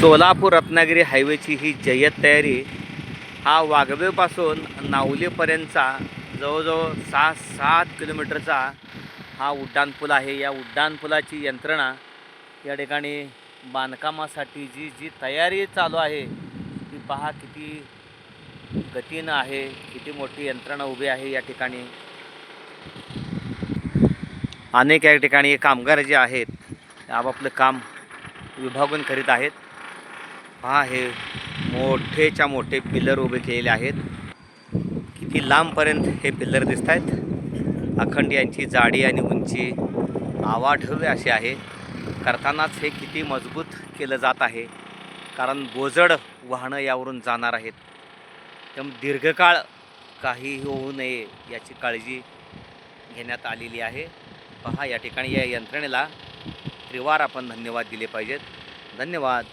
सोलापूर रत्नागिरी हायवेची ही जय्यत तयारी हा वाघवेपासून नावलीपर्यंतचा जवळजवळ सहा सात किलोमीटरचा हा उड्डाणपूल आहे. या उड्डाणपुलाची यंत्रणा या ठिकाणी बांधकामासाठी जी जी तयारी चालू आहे ती पहा किती गतीनं आहे किती मोठी यंत्रणा उभी आहे या ठिकाणी. अनेक या ठिकाणी कामगार जे आहेत ते आपापलं काम विभागून करीत आहेत. पहा हे मोठेच्या मोठे पिलर उभे केलेले आहेत. किती लांबपर्यंत हे पिल्लर दिसत आहेत अखंड यांची जाडी आणि उंची आवाढव्य अशी आहे. करतानाच हे किती मजबूत केलं जात आहे. कारण बोजड वाहनं यावरून जाणार आहेत. त्यामुळे दीर्घकाळ काहीही होऊ नये याची काळजी घेण्यात आलेली आहे. पहा या ठिकाणी या यंत्रणेला त्रिवार आपण धन्यवाद दिले पाहिजेत. धन्यवाद.